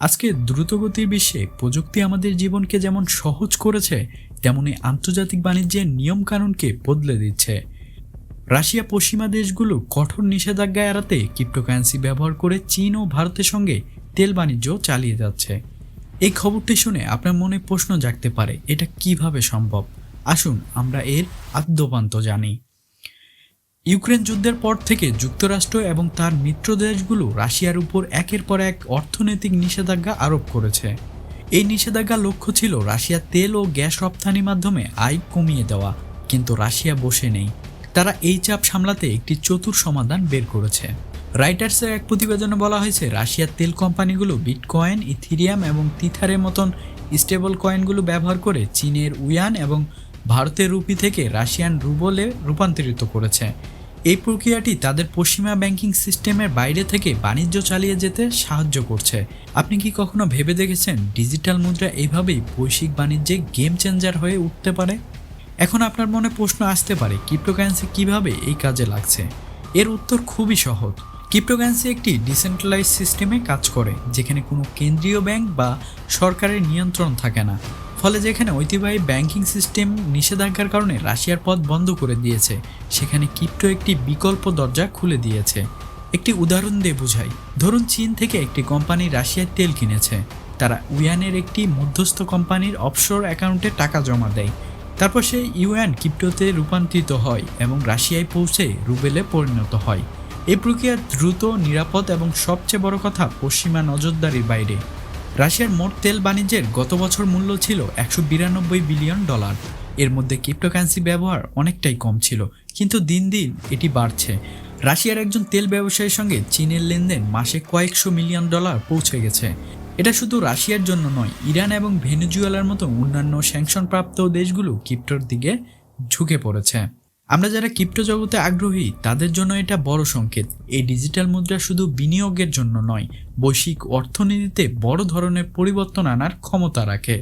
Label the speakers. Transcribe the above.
Speaker 1: আজকে দ্রুতগতির বিশ্বে প্রযুক্তি আমাদের জীবনকে যেমন সহজ করেছে, তেমনি আন্তর্জাতিক বাণিজ্যের নিয়মকানুনকে বদলে দিচ্ছে। রাশিয়া পশ্চিমা দেশগুলো কঠোর নিষেধাজ্ঞা এড়াতে ক্রিপ্টোকারেন্সি ব্যবহার করে চীন ও ভারতের সঙ্গে তেল বাণিজ্য চালিয়ে যাচ্ছে। এই খবরটি শুনে আপনার মনে প্রশ্ন জাগতে পারে, এটা কীভাবে সম্ভব? আসুন আমরা এর আদ্যপান্ত জানি। ইউক্রেন যুদ্ধের পর থেকে যুক্তরাষ্ট্র এবং তার মিত্র দেশগুলো রাশিয়ার উপর একের পর এক অর্থনৈতিক নিষেধাজ্ঞা আরোপ করেছে। এই নিষেধাজ্ঞার লক্ষ্য ছিল রাশিয়ার তেল ও গ্যাস রপ্তানির মাধ্যমে আয় কমিয়ে দেওয়া, কিন্তু রাশিয়া বসে নেই। তারা এই চাপ সামলাতে একটি চতুর সমাধান বের করেছে। রাইটার্সের এক প্রতিবেদনে বলা হয়েছে রাশিয়ার তেল কোম্পানিগুলো বিটকয়েন, ইথিরিয়াম এবং তিথারের মতন স্টেবল কয়েনগুলো ব্যবহার করে চীনের উয়ান এবং ভারতের রুপি থেকে রাশিয়ান রুবলে রূপান্তরিত করেছে। এই প্রক্রিয়াটি তাদের পশ্চিমা ব্যাংকিং সিস্টেমের বাইরে থেকে বাণিজ্য চালিয়ে যেতে সাহায্য করছে। আপনি কি কখনো ভেবে দেখেছেন ডিজিটাল মুদ্রা এইভাবেই বৈশ্বিক বাণিজ্যে গেম চেঞ্জার হয়ে উঠতে পারে? এখন আপনার মনে প্রশ্ন আসতে পারে ক্রিপ্টোকারেন্সি কীভাবে এই কাজে লাগছে? এর উত্তর খুবই সহজ। ক্রিপ্টোকারেন্সি একটি ডিসেন্ট্রালাইজ সিস্টেমে কাজ করে, যেখানে কোনো কেন্দ্রীয় ব্যাংক বা সরকারের নিয়ন্ত্রণ থাকে না। ফলে যেখানে ঐতিহ্যবাহী ব্যাংকিং সিস্টেম নিষেধাজ্ঞার কারণে রাশিয়ার পথ বন্ধ করে দিয়েছে, সেখানে ক্রিপ্টো একটি বিকল্প দরজা খুলে দিয়েছে। একটি উদাহরণ দিয়ে বুঝাই, ধরুন চীন থেকে একটি কোম্পানি রাশিয়ার তেল কিনেছে। তারা উয়ানের একটি মধ্যস্থ কোম্পানির অফশোর অ্যাকাউন্টে টাকা জমা দেয়। তারপর সেই ইউএন ক্রিপ্টোতে রূপান্তরিত হয় এবং রাশিয়ায় পৌঁছে রুবেলে পরিণত হয়। এই প্রক্রিয়া দ্রুত, নিরাপদ এবং সবচেয়ে বড় কথা পশ্চিমা নজরদারির বাইরে। রাশিয়ার মোট তেল বাণিজ্যের গত বছর মূল্য ছিল একশো বিরানব্বই বিলিয়ন ডলার। এর মধ্যে ক্রিপ্টোকারেন্সি ব্যবহার অনেকটাই কম ছিল, কিন্তু দিন দিন এটি বাড়ছে। রাশিয়ার একজন তেল ব্যবসায়ীর সঙ্গে চীনের লেনদেন মাসে কয়েকশো মিলিয়ন ডলার পৌঁছে গেছে। এটা শুধু রাশিয়ার জন্য নয়, ইরান এবং ভেনেজুয়েলার মতো অন্যান্য স্যাংশনপ্রাপ্ত দেশগুলো ক্রিপ্টোর দিকে ঝুঁকে পড়েছে। আমরা যারা ক্রিপ্টো জগতে আগ্রহী, তাদের জন্য এটা বড় সংকেত। এই ডিজিটাল মুদ্রা শুধু বিনিয়োগের জন্য নয়, বৈশ্বিক অর্থনীতিতে বড় ধরনের পরিবর্তন আনার ক্ষমতা রাখে।